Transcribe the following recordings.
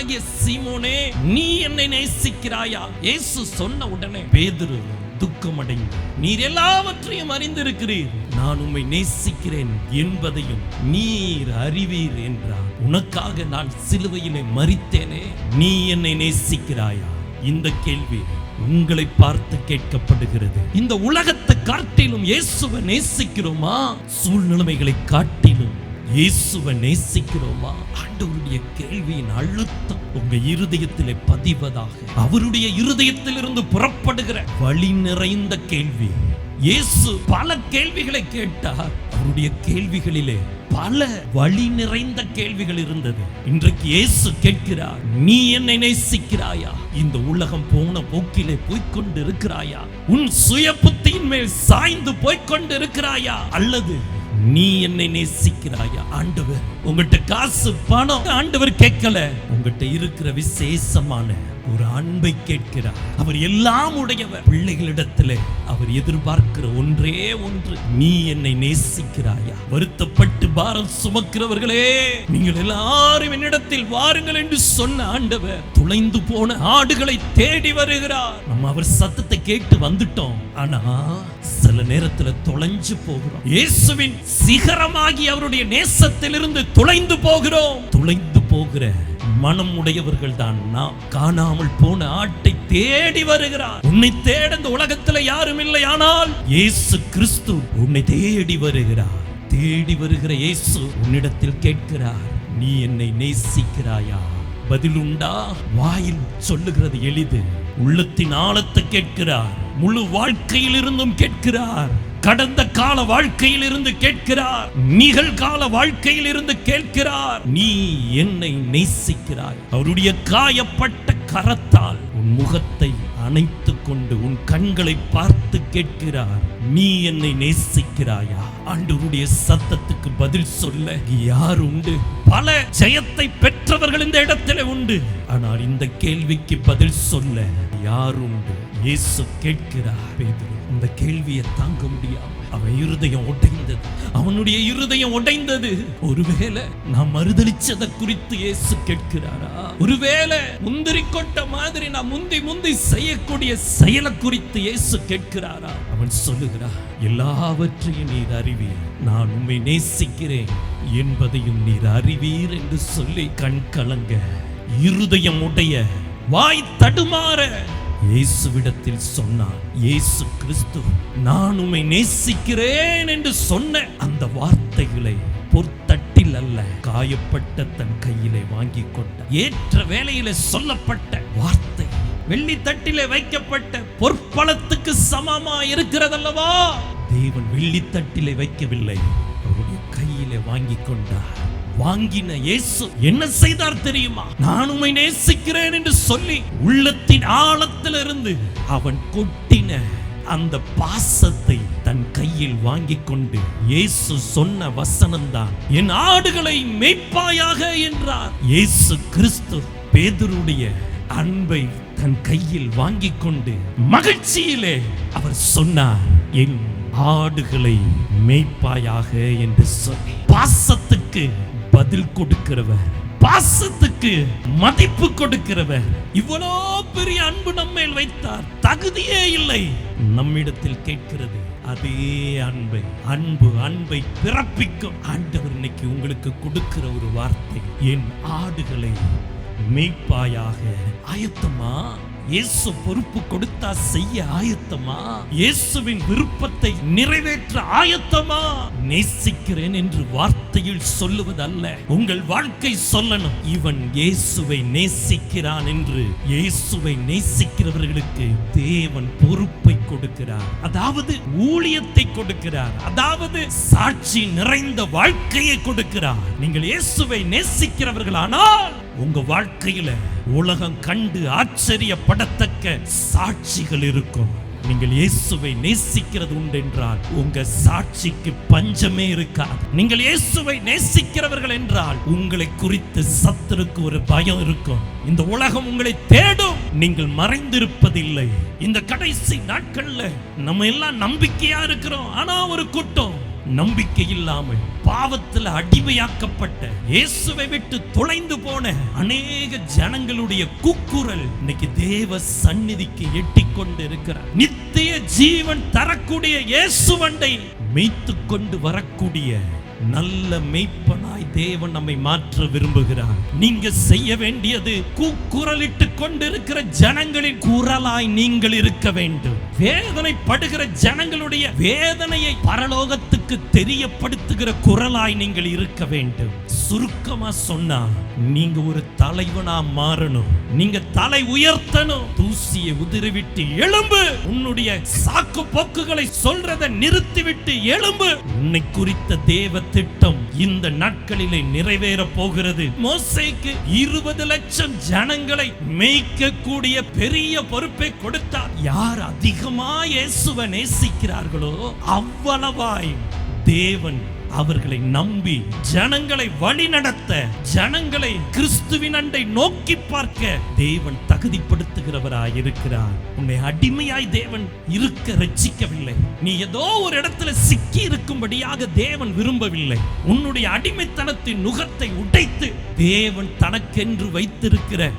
மகனாகிய சீமோனே நீ என்னை நேசிக்கிறாயா? இயேசு சொன்ன உடனே பேதுரு துக்கமடைந்து நீர் எல்லாவற்றையும் அறிந்திருக்கிறீர். நான் உம்மை நேசிக்கிறேன் என்பதையும் நீர் அறிவீர் என்றார். உனக்காக நான் சிலுவையிலே மறித்தேனே நீ என்னை நேசிக்கிறாயா? இந்த கேள்வி உங்களை பார்த்து கேட்கப்படுகிறது. இந்த உலகத்தை காட்டிலும் இயேசுவை நேசிக்கிறோமா? சூழ்நிலைமைகளை காட்டிலும் இயேசுவை நேசிக்கிறோமா? ஆண்டவருடைய கேள்வியின் அழுத்தம் உங்க இருதயத்திலே பதிவதாக. அவருடைய இருதயத்திலிருந்து புறப்படுகிற வழி நிறைந்த கேள்வி. இயேசு பல கேள்விகளை கேட்டார். அவருடைய கேள்விகளிலே பல வழி நிறைந்த கேள்விகள் இருந்தது. இன்றைக்கு இயேசு கேட்கிறார் நீ என்னை நேசிக்கிறாயா? இந்த உலகம் போன போக்கிலே போய்கொண்டு இருக்கிறாயா உன் சுய புத்தியின் மேல் சாய்ந்து போய்க்கொண்டு இருக்கிறாயா அல்லது நீ என்னை நேசிக்கிறாயா? ஆண்டவர் உங்கள்கிட்ட காசு பணம் ஆண்டவர் கேட்கல. உங்ககிட்ட இருக்கிற விசேஷமான ஒரு அன்பை கேட்கிறார். அவர் எல்லாம் உடையவர். பிள்ளைகளிடத்தில் அவர் எதிர்பார்க்கிற ஒன்றே ஒன்று. நீ என்னை நேசிக்கிறாயா? வருத்தப்பட்டு பாரம் சுமக்கிறவர்களே நீங்கள் எல்லாரும் என்னிடத்தில் வாருங்கள் என்று சொன்ன ஆண்டவர் துளைந்து போன ஆடுகளை தேடி வருகிறார். நம்ம அவர் சத்தத்தை கேட்டு வந்துட்டோம். ஆனா சில நேரத்துல தொலைஞ்சு போகிறோம். இயேசுவின் சிகரமாகி அவருடைய நேசத்திலிருந்து துளைந்து போகிறோம். துளைந்து போகிற மனம் உடையவர்கள் தான். நாம் காணாமல் போன ஆட்டை தேடி வருகிறார். உன்னை தேட இந்த உலகத்துல யாரும் இல்லை ஆனால் இயேசு கிறிஸ்து உன்னை தேடி வருகிறார். தேடி வருகிற இயேசு உன்னிடத்தில் கேட்கிறார் நீ என்னை நேசிக்கிறாயா? பதிலுண்டா வாயில் சொல்லுகிறது எளிது. உள்ளத்தின் ஆழத்தை கேட்கிறார் முழு வாழ்க்கையில் இருந்தும் கேட்கிறார். கடந்த கால வாழ்க்கையில் இருந்து கேட்கிறார். நிகழ்கால வாழ்க்கையில் இருந்து கேட்கிறார். நீ என்னை நேசிக்கிறாய். அவருடைய காயப்பட்ட கரத்தால் உன் முகத்தை அணைத்துக் கொண்டு உன் கண்களை பார்த்து கேட்கிறார். நீ என்னை நேசிக்கிறாயா? ஆண்டவருடைய சத்தத்துக்கு பதில் சொல்ல யார் உண்டு? பல ஜெயத்தை பெற்றவர்கள் இந்த இடத்தில் உண்டு. ஆனால் இந்த கேள்விக்கு பதில் சொல்ல யார் உண்டு? இயேசு கேட்கிறார். பேதுரு இந்த கேள்வியை தாங்க முடியாது அவன் இருதயம் உடைந்தது. அவனுடைய இருதயம் உடைந்தது. ஒருவேளை நான் மறுதளிச்சதை குறித்து இயேசு கேட்கிறாரா? ஒருவேளை முந்திரி கொட்ட மாதிரி நான் முந்தி முந்தி செய்யக்கூடிய செயலை குறித்து இயேசு கேட்கிறாரா? அவன் சொல்லுகிறான் எல்லாவற்றையும் நீர் அறிவீர். நான் உண்மை நேசிக்கிறேன் என்பதையும் நீர் அறிவீர் என்று சொல்லி கண் கலங்க. இருதயம் உடைய வாய் தடுமாற இயேசுவிடத்தில் சொன்னார் இயேசு கிறிஸ்து நான் உம்மை நேசிக்கிறேன் என்று சொன்ன அந்த வார்த்தைகளை பொற்தட்டில் அல்ல காயப்பட்ட தன் கையிலே வாங்கி கொண்ட ஏற்ற வேலையில சொல்லப்பட்ட வார்த்தை வெள்ளி தட்டிலே வைக்கப்பட்ட பொற்பளத்துக்கு சமமா இருக்கிறதல்லவா? தேவன் வெள்ளி தட்டிலே வைக்கவில்லை அவருடைய கையிலே வாங்கி கொண்டார். வாங்கின இயேசு என்ன செய்தார் தெரியுமா? நான் உமை நேசிக்கிறேன் என்று சொல்லி உள்ளத்தின் ஆழத்திலிருந்து அவன் கொட்டின அந்த பாசத்தை தன் கையில் வாங்கிக் கொண்டு இயேசு சொன்ன வசனம்தான் என் ஆடுகளை மேய்ப்பாயாக என்றார். இயேசு கிறிஸ்து பேதருடைய அன்பை தன் கையில் வாங்கிக் கொண்டு மகிழ்ச்சியிலே அவர் சொன்னார் என் ஆடுகளை மேய்ப்பாயாக என்று சொல்லி. பாசத்துக்கு பதில் கொடுக்கிறவர் பாசத்துக்கு மதிப்பு கொடுக்கிறவர். இவ்வளோ பெரிய அன்பு நம்மேல் வைத்தார் தகுதியே இல்லை. நம்மிடத்தில் கேட்கிறது அதே அன்பை அன்பு அன்பை பிறப்பிக்கும் ஆண்டவர் இன்னைக்கு உங்களுக்கு கொடுக்கிற ஒரு வார்த்தை. என் ஆடுகளை மெய்ப்பாயாக ஆயத்தமா இயேசு பொறுப்பு கொடுத்தா செய்ய ஆயத்தமா? இயேசுவின் விருப்பத்தை நிறைவேற்ற ஆயத்தமா? நேசிக்கிறேன் என்று வார்த்தையில் சொல்லுவதல்ல. உங்கள் வாழ்க்கை சொல்லணும். இவன் இயேசுவை நேசிக்கிறான் என்று இயேசுவை நேசிக்கிறவர்களுக்கு தேவன் பொறுப்பை கொடுக்கிறார். அதாவது ஊழியத்தை கொடுக்கிறார். அதாவது சாட்சி நிறைந்த வாழ்க்கையை கொடுக்கிறார். நீங்கள் இயேசுவை நேசிக்கிறவர்களானால் உங்க வாழ்க்கையில உலகம் கண்டு ஆச்சரியப்படத்தக்க சாட்சிகள் இருக்கும். நீங்கள் இயேசுவை நேசிக்கிறது உண்டென்றால் உங்க சாட்சிக்கு பஞ்சமே இருக்காது. நீங்கள் இயேசுவை நேசிக்கிறவர்கள் என்றால் உங்களை குறித்து சத்துருக்கு ஒரு பயம் இருக்கும். இந்த உலகம் உங்களை தேடும். நீங்கள் மறைந்திருப்பதில்லை. இந்த கடைசி நாட்கள்ல நம்ம எல்லாம் நம்பிக்கையா இருக்கிறோம். ஆனா ஒரு கூட்டம் நம்பிக்கை இல்லாமல் பாவத்தில் அடிமையாக்கப்பட்ட இயேசுவை விட்டு தொலைந்து போன அநேக ஜனங்களுடைய கூக்குரல் இன்னைக்கு தேவ சந்நிதிக்கு எட்டி கொண்டு இருக்கிறார் நித்திய ஜீவன் தரக்கூடிய இயேசுவண்டை மேய்த்து கொண்டு வரக்கூடிய நல்ல மெய்ப்பனாய் தேவன் நம்மை மாற்ற விரும்புகிறார். நீங்க செய்ய வேண்டியது கூக்குரலிட்டு கொண்டிருக்கிற ஜனங்களின் குரலாய் நீங்கள் இருக்க வேண்டும். வேதனைப்படுகிற ஜனங்களுடைய வேதனையை பரலோகத்துக்கு தெரியப்படுத்துகிற குரலாய் நீங்கள் இருக்க வேண்டும். சுருக்கமா சொன்னா நீங்க ஒரு தலைவனா மாறணும். நீங்க தலை உயர்த்தணும். தூசியை உதிரிவிட்டு எழும்பு. உன்னுடைய சாக்கு போக்குகளை சொல்றதை நிறுத்திவிட்டு எழும்பு. உன்னை குறித்த தேவ திட்டம் இந்த நாட்களிலே நிறைவேற போகிறது. மோசைக்கு இருபது லட்சம் ஜனங்களை மேய்க்கக்கூடிய பெரிய பொறுப்பை கொடுத்தார். யார் அதிகமா இயேசுவை நேசிக்கிறார்களோ அவ்வளவாய் தேவன் அவர்களை நம்பி ஜனங்களை வழிநடத்த ஜனங்களை கிறிஸ்துவின் அண்டை நோக்கி பார்க்க தேவன் தகுதிப்படுத்துகிறவராய் இருக்கிறார் உன்னை அடிமையாய் தேவன் இருக்க ரட்சிக்கவில்லை. நீ ஏதோ ஒரு இடத்துல சிக்கி இருக்கும்படியாக தேவன் விரும்பவில்லை. உன்னுடைய அடிமைத்தனத்தின் நுகத்தை உடைத்து தேவன் தனக்கென்று வைத்திருக்கிற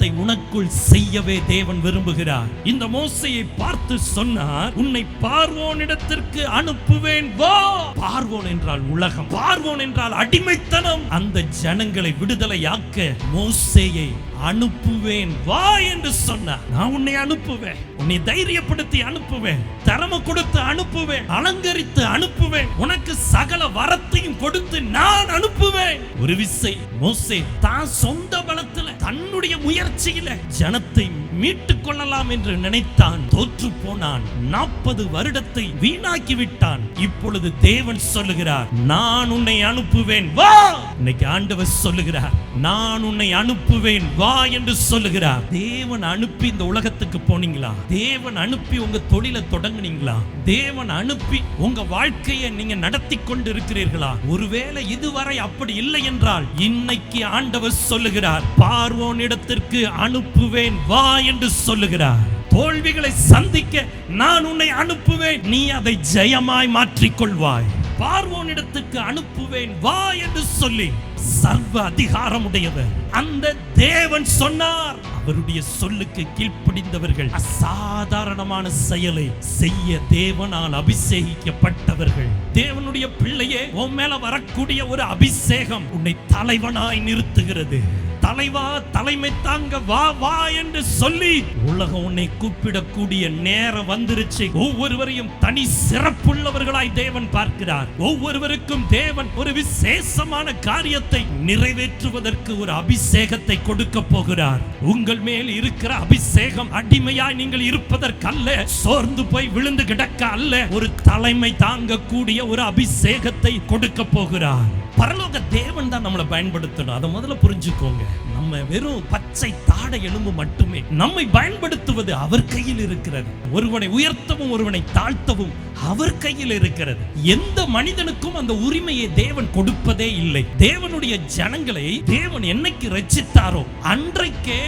காரியத்தை உனக்குள் செய்யவே தேவன் விரும்புகிறார். இந்த மோசையை பார்த்து சொன்னார் உன்னை பார்வோனிடத்திற்கு அனுப்புவேன் வா! பார்வோன் என்றால் உலகம் பார்வோன் என்றால் அடிமைத்தனம். அந்த ஜனங்களை விடுதலையாக்க மோசையை அனுப்புவேன் வா என்று சொன்னார். நான் உன்னை அனுப்புவேன் உன்னை தைரியப்படுத்தி அனுப்புவேன் திறமை கொடுத்து அனுப்புவேன் அலங்கரித்து அனுப்புவேன். உனக்கு சகல வரத்தையும் கொடுத்து நான் அனுப்புவேன். ஒரு விசை மோசே தான் சொந்த பலத்துல தன்னுடைய முயற்சியில ஜனத்தை மீட்டுக் கொள்ளலாம் என்று நினைத்தான். தோற்று போனான் நாற்பது வருடத்தை வீணாக்கி விட்டான். இப்பொழுது தேவன் சொல்லுகிறார் நான் உன்னை அனுப்புவேன் வா! இன்னைக்கு ஆண்டவர் சொல்லுகிறார் நான் உன்னை அனுப்புவேன் வா என்று சொல்லுகிறார். தேவன் அனுப்பி இந்த உலகத்துக்கு போனீங்களா? தேவன் அனுப்பி உங்க தொழிலை தொடங்குனீங்களா? தேவன் அனுப்பி உங்க வாழ்க்கையை நீங்க நடத்தி கொண்டு இருக்கிறீர்களா ஒருவேளை இதுவரை அப்படி இல்லை என்றால் இன்னைக்கு ஆண்டவர் சொல்லுகிறார் பார்வோனிடத்திற்கு அனுப்புவேன் வா என்று சொல்லுகிறார். தோல்விகளை சந்திக்க நான் உன்னை அனுப்புவேன் நீ அதை ஜெயமாய் மாற்றிக்கொள்வாய். பார்வோனிடத்துக்கு அனுப்புவேன் வா என்று சொல்லி சர்வ அதிகாரம் உடையவர் அந்த தேவன் சொன்னார் அவருடைய சொல்லுக்கு கீழ்ப்படிந்தவர்கள் அசாதாரணமான செயலை செய்ய தேவனால் அபிஷேகிக்கப்பட்டவர்கள். தேவனுடைய பிள்ளையே உன் மேல வரக்கூடிய ஒரு அபிஷேகம் உன்னை தலைவனாய் நிறுத்துகிறது. தலைவா தலைமை தாங்க வா வா என்று சொல்லி உலகம் உன்னை கூப்பிடக்கூடிய நேரம் வந்துருச்சு. ஒவ்வொருவரையும் தனி சிறப்புள்ளவர்களாய் தேவன் பார்க்கிறார். ஒவ்வொருவருக்கும் தேவன் ஒரு விசேஷமான காரியத்தை நிறைவேற்றுவதற்கு ஒரு அபிஷேகத்தை கொடுக்க போகிறார். உங்கள் மேல் இருக்கிற அபிஷேகம் அடிமையாய் நீங்கள் இருப்பதற்கல்ல சோர்ந்து போய் விழுந்து கிடக்க அல்ல. ஒரு தலைமை தாங்கக்கூடிய ஒரு அபிஷேகத்தை கொடுக்க போகிறார். பரலோக தேவன் தான் நம்மளை பயன்படுத்தணும். அதை முதல்ல புரிஞ்சுக்கோங்க. நம்ம வெறும் பச்சை தாடை எலும்பு மட்டுமே நம்மை பயன்படுத்துவது அவர் கையில் இருக்கிறது. ஒருவனை உயர்த்தவும் ஒருவனை தாழ்த்தவும் அவர் கையில் இருக்கிறது. எந்த மனிதனுக்கும் அந்த உரிமையை தேவன் கொடுப்பதே இல்லை. தேவனுடைய ஜனங்களை தேவன் என்னைக்கு ரச்சித்தாரோ அன்றைக்கே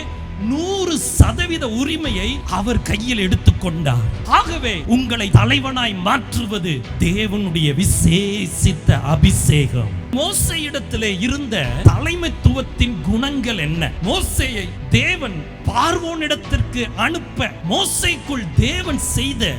நூறு சதவீத உரிமையை அவர் கையில் எடுத்துக்கொண்டார். ஆகவே உங்களை தலைவனாய் மாற்றுவது தேவனுடைய விசேஷித்த அபிஷேகம். மோசையிடத்திலே இருந்த தலைமைத்துவத்தின் குணங்கள் என்ன? மோசையை தேவன் பார்வோனிடத்திற்கு அனுப்ப மோசைக்குள் தேவன் செய்த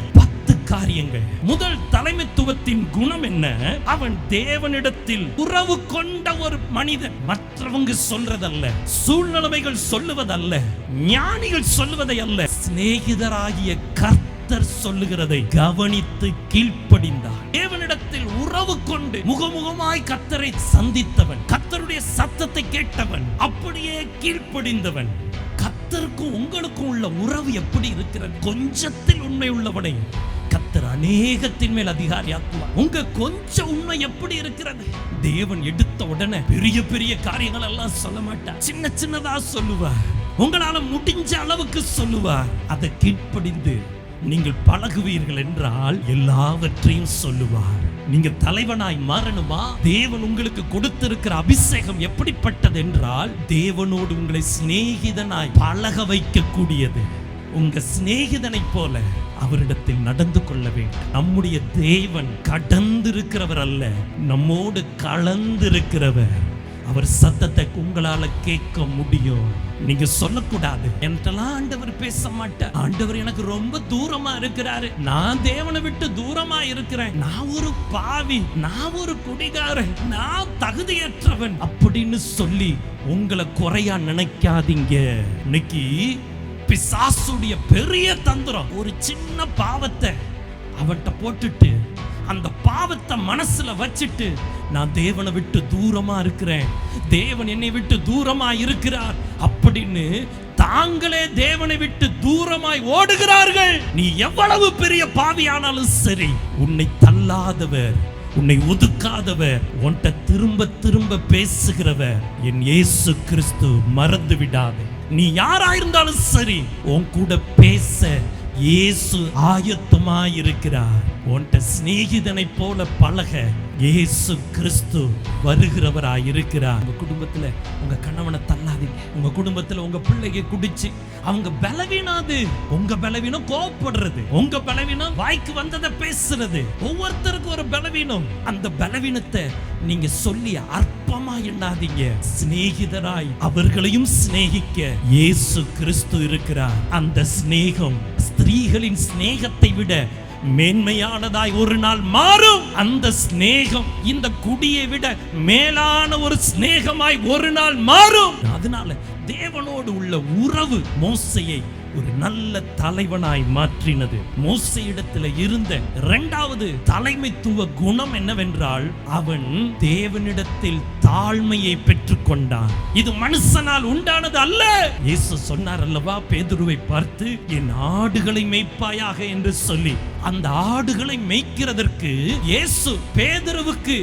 காரியங்கள். முதல் தலைமைத்துவத்தின் குணம் என்ன? அவன் தேவனிடத்தில் உறவு கொண்ட ஒரு மனிதன். மற்றவங்க சொல்றதல்ல. சூழ்நிலைமைகள் சொல்லுவதல்ல. ஞானிகள் சொல்லுவதை அல்ல. சிநேகிதராகிய கர்த்தர் சொல்லுகிறதை கவனித்து கீழ்ப்படிந்தார் தேவனிடத்தில் உறவு கொண்டு முகமுகமாய் கத்தரை சந்தித்தவன். கத்தருடைய சத்தத்தை கேட்டவன். அப்படியே கீழ்ப்படிந்தவன். கத்தருக்கும் உங்களுக்கும் உள்ள உறவு எப்படி இருக்கிறது? கொஞ்சத்தில் உண்மை உள்ளவனை அநேகத்தின் மேல் அதிகாரியாக்குவார். உங்க கொஞ்சம் உண்மை எப்படி இருக்கிறது? தேவன் எடுத்த உடனே பெரிய பெரிய காரியங்கள் எல்லாம் சொல்ல மாட்டார். சின்ன சின்னதா சொல்லுவார். உங்களால முடிஞ்ச அளவுக்கு சொல்லுவார். அதை கீழ்ப்படிந்து நீங்கள் பழகுவீர்கள் என்றால் எல்லாவற்றையும் சொல்லுவார். நீங்க தலைவனாய் மாறணுமா? தேவன் உங்களுக்கு கொடுத்திருக்கிற அபிஷேகம் எப்படிப்பட்டது என்றால் தேவனோடு உங்களை சிநேகிதனாய் பழக வைக்கக்கூடியது. உங்க சிநேகிதனை போல அவரிடத்தில் நடந்து கொள்ள வேண்டும். நம்முடைய தேவன் கடந்திருக்கிறவர் அல்ல நம்மோடு கலந்திருக்கிறவர். அவர் சத்தத்தை உங்களால கேட்க முடியும். நீங்க சொல்லக்கூடாது. என்றெல்லாம் ஆண்டவர் பேச மாட்டார் ஆண்டவர் எனக்கு ரொம்ப தூரமா இருக்கிறாரு. நான் தேவனை விட்டு தூரமா இருக்கிறேன். நான் ஒரு பாவி நான் ஒரு குடிகாரன் நான் தகுதியற்றவன். அப்படின்னு சொல்லி உங்களை குறையா நினைக்காதீங்க. இன்னைக்கு பிசாசுடைய பெரிய தந்திரம் ஒரு சின்ன பாவத்தை அவன்கிட்ட போட்டுட்டு அந்த பாவத்தை மனசுல வச்சுட்டு நான் தேவனை விட்டு தூரமா இருக்கிறேன். தேவன் என்னை விட்டு தூரமா இருக்கிறார். அப்படின்னு தாங்களே தேவனை விட்டு தூரமாய் ஓடுகிறார்கள். நீ எவ்வளவு பெரிய பாவியானாலும் சரி உன்னை தள்ளாதவர் உன்னை ஒதுக்காதவர் உன்கிட்ட திரும்ப திரும்ப பேசுகிறவர் என் இயேசு கிறிஸ்து மறந்து விடாதே நீ யாரா இருந்தாலும் சரி உன் கூட பேச இயேசு ஆயத்தமாயிருக்கிறார். உன்ட்ட சிநேகிதனை போல பழக இயேசு கிறிஸ்து வருகிறவரா இருக்கிறார் உங்க குடும்பத்துல உங்க கணவனை தள்ளாதீங்க. உங்க குடும்பத்துல உங்க பிள்ளைங்க குடிச்சு அவங்க பலவீனாது. உங்க பலவீனம் கோவப்படுறது. உங்க பலவீனம் வாய்க்கு வந்ததை பேசுறது. ஒவ்வொருத்தருக்கும் ஒரு பலவீனம். அந்த பலவீனத்தை நீங்க சொல்லி அற்பமா எண்ணாதீங்க. சிநேகிதராய் அவர்களையும் சிநேகிக்க இயேசு கிறிஸ்து இருக்கிறார். அந்த சிநேகம் ஸ்திரீகளின் சிநேகத்தை விட மேன்மையானதாய் ஒரு நாள் மாறும். அந்த சிநேகம் இந்த குடியை விட மேலான ஒரு சிநேகமாய் ஒரு நாள் மாறும். அதனால தேவனோடு உள்ள உறவு மோசையை ஒரு நல்ல தலைவனாய் மாற்றினது. மோசையிடத்துல இருந்த இரண்டாவது தலைமைத்துவ குணம் என்னவென்றால் அவன் தேவனிடத்தில் தாழ்மையை பெற்றுக்கொண்டான். இது மனுஷனால் உண்டானது அல்ல. இயேசு சொன்னார் அல்லவா பேதுருவை பார்த்து என் ஆடுகளை மேய்ப்பாயாக என்று சொல்லி. அந்த ஆடுகளை மேய்க்கிறதற்கு இயேசு பேதுருவுக்கு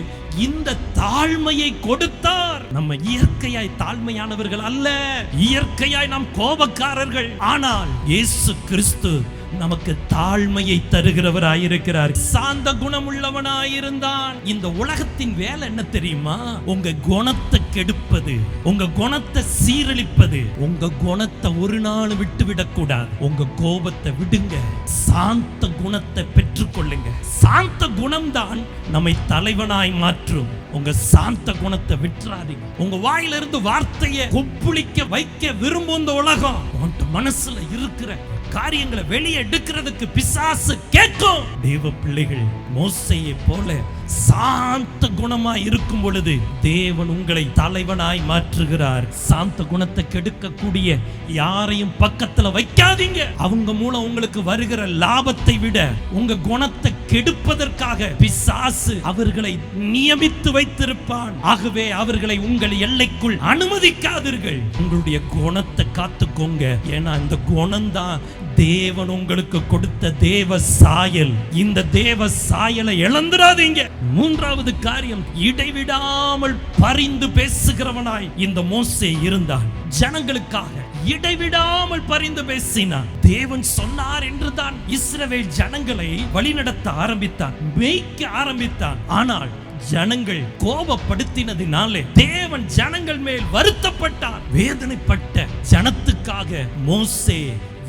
இந்த தாழ்மையை கொடுத்தார் நம்ம இயற்கையாய் தாழ்மையானவர்கள் அல்ல. இயற்கையாய் நாம் கோபக்காரர்கள். ஆனால் இயேசு கிறிஸ்து நமக்கு தாழ்மையை தருகிறவராயிருக்கிறார். சாந்த குணமுள்ளவனாயிருந்தான். இந்த உலகத்தின் வேலை என்ன தெரியுமா? உங்க குணத்தை கெடுப்பது உங்க குணத்தை சீரழிப்பது. உங்க குணத்தை ஒரு நாள் விட்டு விடக்கூடாது உங்க கோபத்தை விடுங்க. சாந்த குணத்தை பெற்றுக்கொள்ளுங்க. சாந்த குணம்தான் நம்மை தலைவனாய் மாற்றும். உங்க சாந்த குணத்தை விட்டுறாதீங்க. உங்க வாயிலிருந்து வார்த்தையை கொப்புளிக்க வைக்க விரும்பும் இந்த உலகம் உன் மனசுல இருக்கிற காரியங்களை வெளியே எடுக்கிறதுக்கு பிசாசு கேட்கும். தேவ பிள்ளைகள் மோசையை போல சாந்த குணமா இருக்கும் பொழுது தேவன் உங்களை தலைவனாய் மாற்றுகிறார். சாந்த குணத்தை கெடுக்கக்கூடிய யாரையும் பக்கத்துல வைக்காதீங்க. அவங்க மூலம் உங்களுக்கு வருகிற லாபத்தை விட உங்க குணத்தை கெடுப்பதற்காக பிசாசு அவர்களை நியமித்து வைத்திருப்பான். ஆகவே அவர்களை உங்கள் எல்லைக்குள் அனுமதிக்காதீர்கள். உங்களுடைய குணத்தை காத்துக்கோங்க. ஏன்னா இந்த குணம்தான் தேவன் உங்களுக்கு கொடுத்த தேவ சாயல். இந்த தேவ சாயலை இழந்துடாதீங்க. மூன்றாவது காரியம் இடைவிடாமல் பரிந்து பேசுகிறவனாய் இந்த மோசே இருந்தான். ஜனங்களுக்காக இடைவிடாமல் பரிந்து பேசினான். தேவன் சொன்னார் என்றுதான் இஸ்ரவேல் ஜனங்களை வழிநடத்த ஆரம்பித்தான் மேய்க்க ஆரம்பித்தான். ஆனால் ஜனங்கள் கோபப்படுத்தினதினாலே தேவன் ஜனங்கள் மேல் வருத்தப்பட்டார். வேதனைப்பட்ட ஜனத்துக்காக மோசே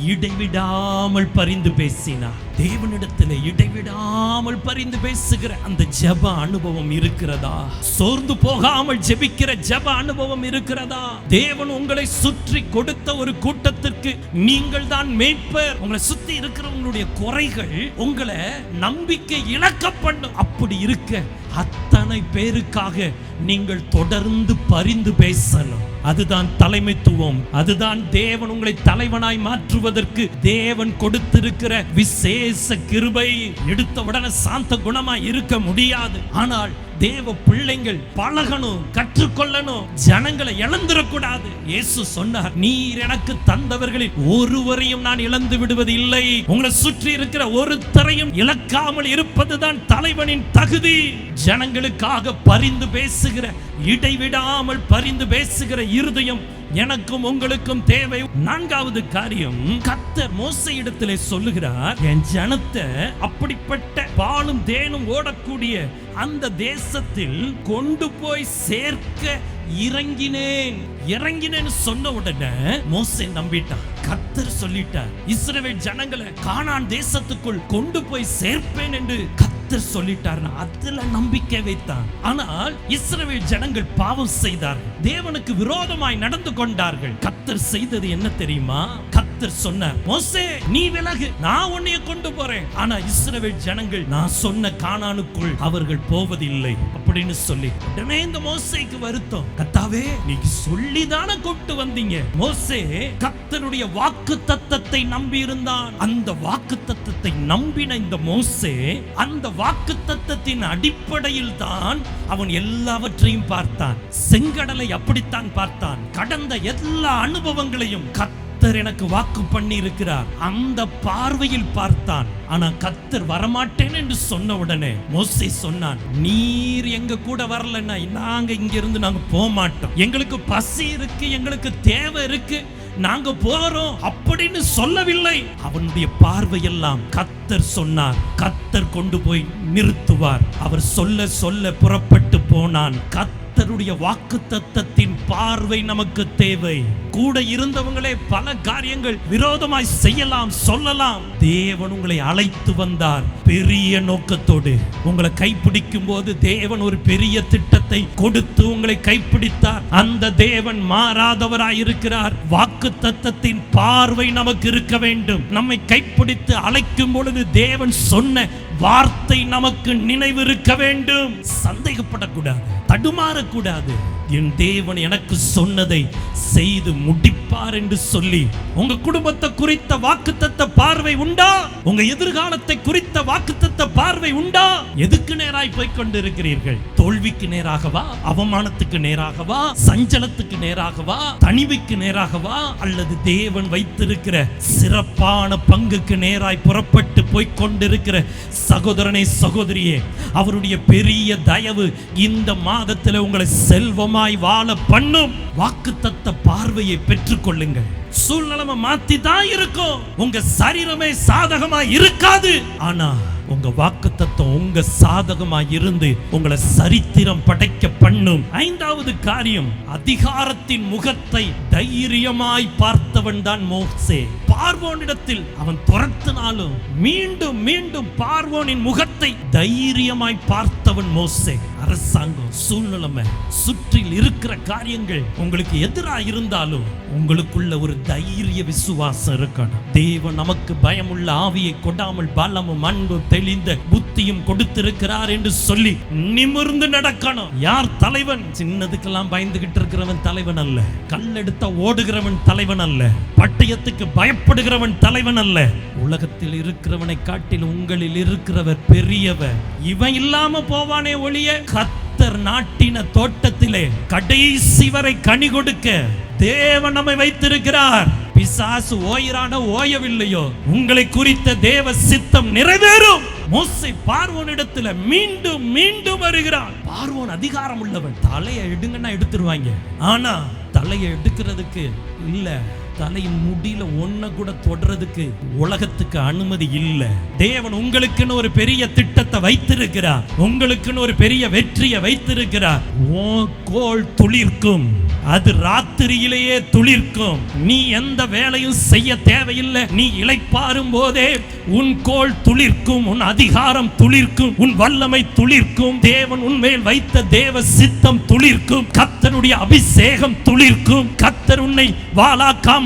இடைவிடாமல் பரிந்து பேசினார் தேவனிடத்தில் இடைவிடாமல் பரிந்து பேசுகிற அந்த ஜெப அனுபவம் இருக்கிறதா? சோர்ந்து போகாமல் ஜெபிக்கிற ஜெப அனுபவம் இருக்கிறதா? தேவன் உங்களை சுற்றி கொடுத்த ஒரு கூட்டத்திற்கு நீங்கள் தான் மேய்ப்பர் உங்களை சுத்தி இருக்கிறவங்களுடைய குறைகள் உங்களை நம்பிக்கை இழக்க பண்ணும் அப்படி இருக்க அத்தனை பேருக்காக நீங்கள் தொடர்ந்து பரிந்து பேசணும். அதுதான் தலைமைத்துவம். அதுதான் தேவன் உங்களை தலைவனாய் மாற்றுவதற்கு தேவன் கொடுத்திருக்கிற விசேஷ கிருபை. எடுத்த உடனே சாந்த குணமாய் இருக்க முடியாது. ஆனால் தேவ பிள்ளைங்கள் பழகணும் கற்றுக்கொள்ளணும் ஜனங்களை இழந்துடக்கூடாது. இயேசு சொன்னார் நீர் எனக்கு தந்தவர்களில் ஒருவரையும் நான் இழந்து விடுவது இல்லை உங்களை சுற்றி இருக்கிற ஒருத்தரையும் இழக்காமல் இருப்பதுதான் தலைவனின் தகுதி. ஜனங்களுக்காக பரிந்து பேசுகிற இடைவிடாமல் பரிந்து பேசுகிற இருதயம் எனக்கும் உங்களுக்கும் தேவை. நான்காவது காரியம் கத்தர் மோசை இடத்திலே சொல்லுகிறார் என் ஜனத்தை அப்படிப்பட்ட பாலும் தேனும் ஓடக்கூடிய அந்த தேசத்தில் கொண்டு போய் சேர்க்க இறங்கினேன். இறங்கினேன்னு சொன்ன உடனே மோசை நம்பிட்டான். கத்தர் சொல்லிட்டார் இஸ்ரவேல் ஜனங்களை காணான் தேசத்துக்குள் கொண்டு போய் சேர்ப்பேன் என்று கர்த்தர் சொல்லிட்டார்னு அதுல நம்பிக்கை வைத்தான். ஆனால் இஸ்ரவேல் ஜனங்கள் பாவம் செய்தார்கள். தேவனுக்கு விரோதமாய் நடந்து கொண்டார்கள். கத்தர் செய்தது என்ன தெரியுமா? கத்தர் சொன்னார் மோசே நீ விலகு. நான் உன்னைய கொண்டு போறேன். ஆனா இஸ்ரவேல் ஜனங்கள் நான் சொன்ன காணானுக்குள் அவர்கள் போவதில்லை. அப்படின்னு சொல்லி உடனே இந்த மோசேக்கு வருத்தம். கத்தாவே நீங்க சொல்லி தானே கூப்பிட்டு வந்தீங்க? மோசே கத்தனுடைய வாக்கு தத்தத்தை நம்பி இருந்தான் அந்த வாக்கு தத்தத்தை நம்பின இந்த மோசே அந்த வாக்கு தத்தத்தின் அடிப்படையில் தான் அவன் எல்லாவற்றையும் பார்த்தான். செங்கடலை அப்படித்தான் பார்த்தான். கடந்த எல்லா அனுபவங்களையும் கத்தர் எனக்கு வாக்கு பண்ணி இருக்கிறார் அந்த பார்வையில் பார்த்தான். ஆனா கத்தர் வரமாட்டேன் என்று சொன்ன உடனே மோசே சொன்னான் நீர் எங்க கூட வரலன்னா நாங்க இங்க இருந்து நாங்க போக மாட்டோம் எங்களுக்கு பசி இருக்கு எங்களுக்கு தேவை இருக்கு நாங்க போறோம் அப்படின்னு சொல்லவில்லை. அவனுடைய பார்வையெல்லாம் கத்தர் சொன்னார். கத்தர் கொண்டு போய் நிறுத்துவார். அவர் சொல்ல சொல்ல புறப்பட்டு போனான். கர்த்தருடைய வாக்கு தத்தத்தின் பார்வை நமக்கு தேவை. கூட இருந்தவங்களே பல காரியங்கள் விரோதமாய் செய்யலாம் சொல்லலாம். தேவன் உங்களை அழைத்து வந்தார் பெரிய நோக்கத்தோடு. உங்களை கைப்பிடிக்கும் போது தேவன் ஒரு பெரிய திட்டத்தை கொடுத்து உங்களை கைப்பிடித்தார். அந்த தேவன் மாறாதவராய் இருக்கிறார். வாக்கு தத்தத்தின் பார்வை நமக்கு இருக்க வேண்டும். நம்மை கைப்பிடித்து அழைக்கும் பொழுது தேவன் சொன்ன வார்த்தை நமக்கு நினைவு இருக்க வேண்டும். சந்தேகப்படக்கூடாது. தடுமாறக்கூடாது. என் தேவன் எனக்கு சொன்னதை செய்து முடிப்பார் என்று சொல்லி உங்க குடும்பத்தை குறித்த வாக்குத்தத்த பார்வை உண்டா? உங்க எதிர்காலத்தை குறித்த வாக்குத்தத்த பார்வை உண்டா? எதுக்கு நேராய் போய் கொண்டிருக்கிறீர்கள்? தோல்விக்கு நேராகவா? அவமானத்துக்கு நேராகவா? சஞ்சலத்துக்கு நேராகவா? தனிமைக்கு நேராகவா? அல்லது தேவன் வைத்திருக்கிற சிறப்பான பங்குக்கு நேராய் புறப்பட்டு போய் கொண்டிருக்கிற சகோதரனே சகோதரியே அவருடைய பெரிய தயவு இந்த மா மாதத்தில் உங்களை செல்வமாய் வாழ பண்ணும் வாக்குத்தத்த பார்வையை பெற்றுக்கொள்ளுங்கள். சூழ்நிலைமை மாத்தி தான் இருக்கும். உங்க சரீரமே சாதகமா இருக்காது. ஆனா உங்க வாக்குத்தத்தம் உங்க சாதகமா இருந்து உங்களை சரித்திரம் படைக்க பண்ணும். ஐந்தாவது காரியம் அதிகாரத்தின் முகத்தை தைரியமாய் பார்த்தவன் தான் மோசே. பார்வோனிடத்தில் அவன் துரத்தினாலும் மீண்டும் மீண்டும் பார்வோனின் முகத்தை தைரியமாய் பார்த்தவன் மோசே. அரசாங்கம் சூழ்நிலைமை சுற்றில் இருக்கிற காரியங்கள் உங்களுக்கு எதிராக இருந்தாலும் உங்களுக்குள்ள ஒரு தைரிய விசுவாசம் இருக்கணும். தேவன் நமக்கு பயமுள்ள ஆவியை கொடாமல் பலமும் அன்பும் தெளிந்த புத்தியும் கொடுத்திருக்கிறார் என்று சொல்லி நிமிர்ந்து நடக்கணும். யார் தலைவன்? சின்னதுக்கெல்லாம் பயந்துகிட்டு இருக்கிறவன் தலைவன் அல்ல. கல்லெடுத்த ஓடுகிறவன் தலைவன் அல்ல. பட்டயத்துக்கு பயப்படுகிறவன் தலைவன் அல்ல. உலகத்தில் இருக்கிறவனை காட்டில் உங்களில் இருக்கிறவர் பெரியவர். இவன் இல்லாம போவானே ஒழிய கத்தர் நாட்டின தோட்டத்திலே கடைசி வரை கனி கொடுக்க தேவன் நம்மை வைத்திருக்கிறார். பிசாசு ஓயிரான ஓயவில்லையோ உங்களை குறித்த தேவ சித்தம் நிறைவேறும். மோசை பார்வோனிடத்துல மீண்டும் மீண்டும் வருகிறான். பார்வோன் அதிகாரம் உள்ளவன். தலையை எடுங்கன்னா எடுத்துருவாங்க. ஆனா தலையை எடுக்கிறதுக்கு இல்லை. தலையின் முடியில ஒன்ன கூட தொடறதுக்கு உலகத்துக்கு அனுமதி இல்ல. தேவன் உங்களுக்குன்னு ஒரு பெரிய திட்டத்தை வைத்திருக்கிறார். உங்களுக்குன்னு ஒரு பெரிய வெற்றியை வைத்திருக்கிறார். ஓ கோல் துளிர்க்கும். அது ராத்திரியிலேயே துளிர்க்கும். நீ எந்த வேலையும் செய்ய தேவையில்லை. நீ இழைப்பாரும் போதே உன் கோல் துளிர்க்கும். உன் அதிகாரம் துளிர்க்கும். உன் வல்லமை துளிர்க்கும். தேவன் உன்மேல் வைத்த தேவ சித்தம் துளிர்க்கும். கத்தனுடைய அபிஷேகம் துளிர்க்கும். கத்தர் உன்னை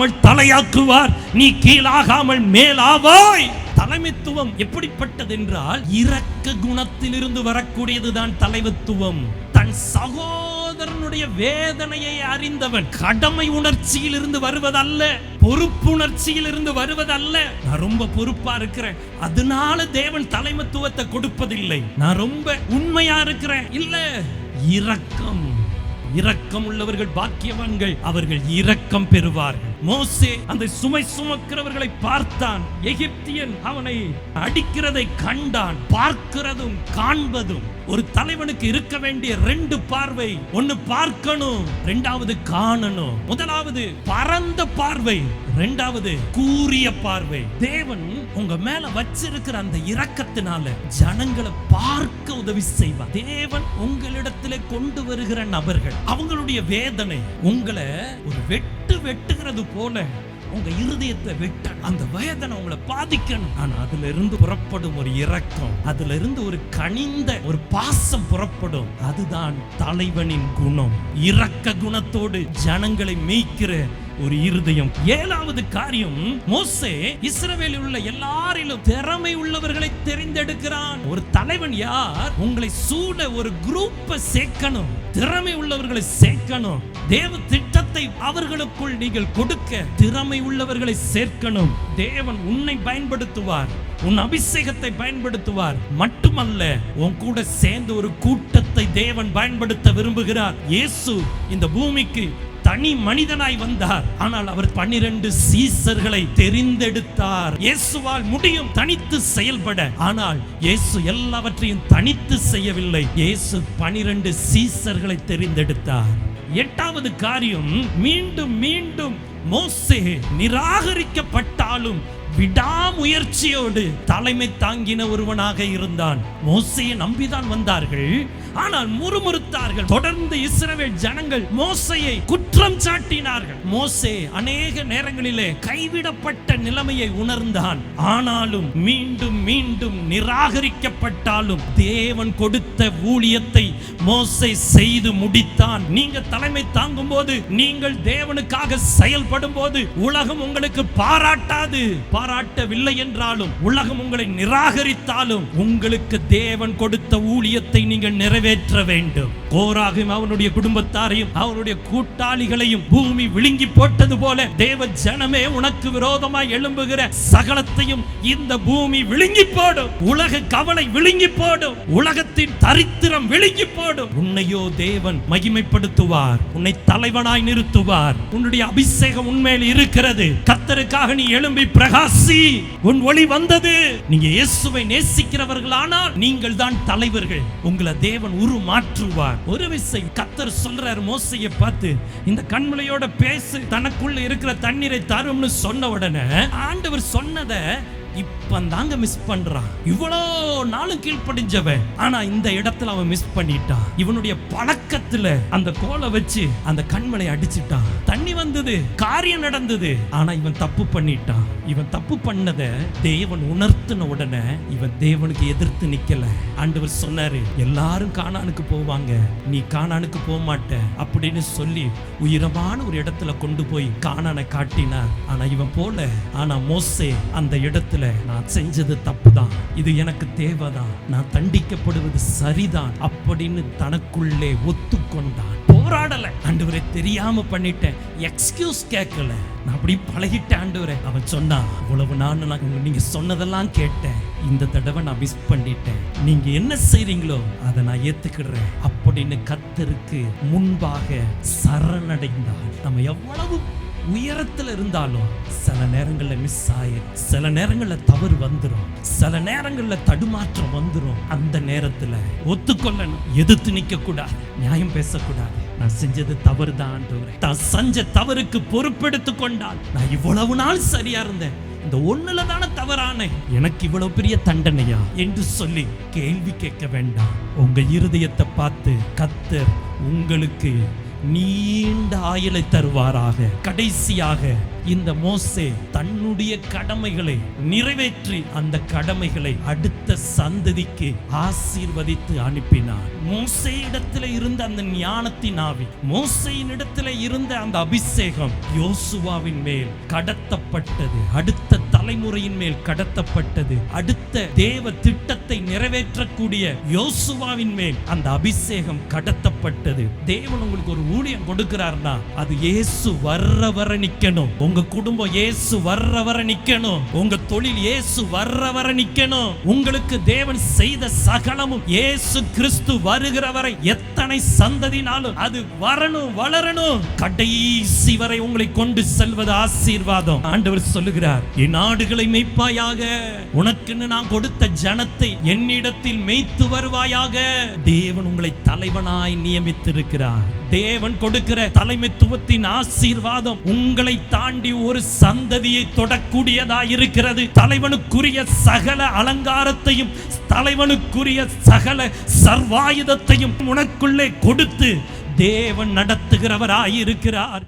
ஆகாமல் தலையாக்குவார் நீ கீழாகாமல் மேலாவாய். தலைமைத்துவம் எப்படிப்பட்டது என்றால் இரக்க குணத்திலிருந்து வரக்கூடியதுதான் தலைமைத்துவம் தன் சகோதரனுடைய வேதனையை அறிந்தவன் கடமை உணர்ச்சியில் இருந்து வருவதல்ல பொறுப்புணர்ச்சியில் இருந்து வருவதல்ல. நான் ரொம்ப பொறுப்பா இருக்கிறேன். அதனால தேவன் தலைமைத்துவத்தை கொடுப்பதில்லை. நான் ரொம்ப உண்மையா இருக்கிறேன். இல்ல இரக்கம். இரக்கம் உள்ளவர்கள் பாக்கியவான்கள் அவர்கள் இரக்கம் பெறுவார்கள். மோசே அந்த சுமை சுமக்கிறவர்களை பார்த்தான். எகிப்தியன் அவனை அடிக்கிறதை கண்டான் பார்க்கிறதும் காண்பதும். ஒரு தலைவனுக்கு இருக்க வேண்டிய ரெண்டு பார்வை. ஒன்னு பார்க்கணும் ரெண்டாவது காணணும். முதலாவது பரந்த பார்வை ரெண்டாவது கூறிய பார்வை. தேவன் உங்க மேல வச்சிருக்கிற அந்த இரக்கத்தினால ஜனங்களை பார்க்க உதவி செய்வார். தேவன் உங்களிடத்திலே கொண்டு வருகிற நபர்கள் அவங்களுடைய வேதனை உங்களை ஒரு வெட்டு வெட்டுகிறது போல உங்க இருதயத்தை வெட்ட அந்த வேதனை உங்களை பாதிக்கணும். ஆனா அதுல இருந்து புறப்படும் ஒரு இரக்கம் அதுல இருந்து ஒரு கனிந்த ஒரு பாசம் புறப்படும். அதுதான் தலைவனின் குணம். இரக்க குணத்தோடு ஜனங்களை மேய்க்கிற ஒரு இருதயம். ஏழாவது காரியம் மோசே இஸ்ரவேலில் உள்ள எல்லாரிலும் திறமை உள்ளவர்களை தெரிந்தெடுக்கிறான். ஒரு தலைவன் யார்? உங்களை சூழ ஒரு குரூப்பை சேர்க்கணும். திறமை உள்ளவர்களை சேர்க்கணும். தேவ திட்டத்தை அவர்களுக்குள் நீங்கள் கொடுக்க திறமை உள்ளவர்களை சேர்க்கணும். தேவன் உன்னை பயன்படுத்துவார். உன் அபிஷேகத்தை பயன்படுத்துவார். மட்டுமல்ல உன் கூட சேர்ந்து ஒரு கூட்டத்தை தேவன் பயன்படுத்த விரும்புகிறார். இயேசு இந்த பூமிக்கு தனி மனிதனாய் வந்தார். ஆனால் அவர் பன்னிரண்டு சீசர்களை தெரிந்தெடுத்தார். இயேசுவால் முடியும் தனித்து செயல்பட. ஆனால் இயேசு எல்லாவற்றையும் தனித்து செய்யவில்லை. இயேசு பனிரெண்டு சீசர்களை தெரிந்தெடுத்தார். எட்டாவது காரியம் மீண்டும் மீண்டும் மோசே நிராகரிக்கப்பட்டாலும் விடாமுயற்சியோடு தலைமை தாங்கின ஒருவனாக இருந்தான். மோசையை நம்பிதான் வந்தார்கள். ஆனால் முறுமுறுத்தார்கள். தொடர்ந்து இஸ்ரவேல் ஜனங்கள் மோசையை குற்றம் சாட்டினார்கள். மோசே அநேக நேரங்களிலே கைவிடப்பட்ட நிலைமையை உணர்ந்தான். ஆனாலும் மீண்டும் மீண்டும் நிராகரிக்கப்பட்டாலும் தேவன் கொடுத்த ஊழியத்தை மோசை செய்து முடித்தான். நீங்க தலைமை தாங்கும் போது நீங்கள் தேவனுக்காக செயல்படும் போது உலகம் உங்களுக்கு பாராட்டாது. பாராட்டவில்லை என்றாலும் உலகம் உங்களை நிராகரித்தாலும் உங்களுக்கு தேவன் கொடுத்த ஊழியத்தை நீங்கள் நிறைவேற்ற வேண்டும். கோராகும் அவனுடைய குடும்பத்தாரையும் அவனுடைய கூட்டாளிகளையும் பூமி விழுங்கி போட்டது போல தேவ ஜனமே உனக்கு விரோதமாய் எழும்புகிற சகலத்தையும் இந்த பூமி விழுங்கி போடும். உலக கவலை விழுங்கி போடும். உலகத்தின் தரித்திரம் விழுங்கி போடும். உன்னையோ தேவன் மகிமைப்படுத்துவார். உன்னை தலைவனாய் நிறுத்துவார். உன்னுடைய அபிஷேகம் உண்மையில் இருக்கிறது. கத்தருக்காக நீ எழும்பி பிரகாச உன் ஒளி வந்தது. நீங்க இயேசுவை நேசிக்கிறவர்களானால் நீங்கள் தான் தலைவர்கள். உங்களை தேவன் உரு மாற்றுவார் ஒரு விசை கத்தர் சொல்றார் மோசையை பார்த்து இந்த கண்மலையோட பேசு தனக்குள்ள இருக்கிற தண்ணீரை தரும்னு சொன்ன உடனே ஆண்டவர் சொன்னதை இப்பந்தாங்க மிஸ் பண்றான். இவ்வளோ நாளும் கீழ்ப்படிஞ்சவன். ஆனா இந்த இடத்துல அவன் மிஸ் பண்ணிட்டான். இவனுடைய பழக்கத்துல அந்த கோலை வச்சு அந்த கண்மலை அடிச்சிட்டான். தண்ணி வந்தது காரியம் நடந்தது. ஆனா இவன் தப்பு பண்ணிட்டான். இவன் தப்பு பண்ணத தேவன் உணர்த்தின உடனே இவன் தேவனுக்கு எதிர்த்து நிக்கல. ஆண்டவர் சொன்னாரு எல்லாரும் காணானுக்கு போவாங்க. நீ காணானுக்கு போக மாட்ட அப்படின்னு சொல்லி உயரமான ஒரு இடத்துல கொண்டு போய் காணானை காட்டினார். ஆனா இவன் போல. ஆனா மோசே அந்த இடத்துல நான் செஞ்சது தப்புதான். இது எனக்கு தேவைதான். நான் தண்டிக்கப்படுவது சரிதான். அப்படின்னு தனக்குள்ளே ஒத்துக்கொண்டான். போராடல. ஆண்டவரே தெரியாம பண்ணிட்டேன். எக்ஸ்கியூஸ் கேட்கல. நான் அப்படி பழகிட்டேன் ஆண்டவரே. அவன் சொன்னான் இவ்வளவு நாள் நான் நீங்க சொன்னதெல்லாம் கேட்டேன். இந்த தடவை நான் மிஸ் பண்ணிட்டேன். நீங்க என்ன செய்றீங்களோ அதை நான் ஏத்துக்கிடுறேன். அப்படின்னு கத்தருக்கு முன்பாக சரணடைந்தார். நம்ம எவ்வளவு உயரத்துல இருந்தாலும் சில நேரங்கள்ல மிஸ் ஆயிரும் சில நேரங்களில் தவறு வந்துடும் சில நேரங்கள்ல தடுமாற்றம் வந்துடும் அந்த நேரத்துல ஒத்துக்கொள்ளணும். எதிர்த்து நிக்க கூடாது நியாயம் பேசக்கூடாது. நான் செஞ்சது தவறு தான் தான் செஞ்ச தவறுக்கு பொறுப்பெடுத்து கொண்டால் நான் இவ்வளவு நாள் சரியா இருந்தேன். இந்த ஒண்ணுல தானே தவறானே எனக்கு இவ்வளவு பெரிய தண்டனையா? என்று சொல்லி கேள்வி கேட்க வேண்டாம். உங்க இருதயத்தை பார்த்து கத்தர் உங்களுக்கு நீண்ட ஆயுளை தருவாராக கடைசியாக. இந்த மோசே தன்னுடைய கடமைகளை நிறைவேற்றி அந்த கடமைகளை அடுத்த சந்ததிக்கு ஆசீர்வதித்து அனுப்பினார். மோசே இடத்துல இருந்த அந்த ஞானத்தின் ஆவி மோசையின் இடத்துல இருந்த அந்த அபிஷேகம் யோசுவாவின் மேல் கடத்தப்பட்டது. அடுத்த தலைமுறையின் மேல் கடத்தப்பட்டது. அடுத்த தேவ திட்டத்தை நிறைவேற்றக்கூடிய யோசுவாவின் மேல் அந்த அபிஷேகம் கடத்தப்பட்டது. தேவன் உங்களுக்கு ஒரு ஊழியம் கொடுக்கிறார்னா அது இயேசு வர்ற வர நிக்கணும். உங்க குடும்பம் இயேசு வர்ற வர நிக்கணும். உங்க தொழில் இயேசு வர்ற வர நிக்கணும். உங்களுக்கு தேவன் செய்த சகலமும் இயேசு கிறிஸ்து வருகிற வரை எத்தனை சந்ததினாலும் அது வரணும் வளரணும். கடைசி வரை உங்களை கொண்டு செல்வது ஆசீர்வாதம். ஆண்டவர் சொல்லுகிறார் என் ஆடுகளை மெய்ப்பாயாக உனக்குன்னு நான் கொடுத்த ஜனத்தை என்னிடத்தில் மெய்த்து வருவாயாக. தேவன் உங்களை தலைவனாய் நியமித்திருக்கிறார். தேவன் கொடுக்கிற தலைமைத்துவத்தின் ஆசீர்வாதம் உங்களை தாண்டி ஒரு சந்ததியை தொடக்கூடியதா இருக்கிறது. தலைவனுக்குரிய சகல அலங்காரத்தையும் தலைவனுக்குரிய சகல சர்வாயுதத்தையும் உனக்குள்ளே கொடுத்து தேவன் நடத்துகிறவராயிருக்கிறார்.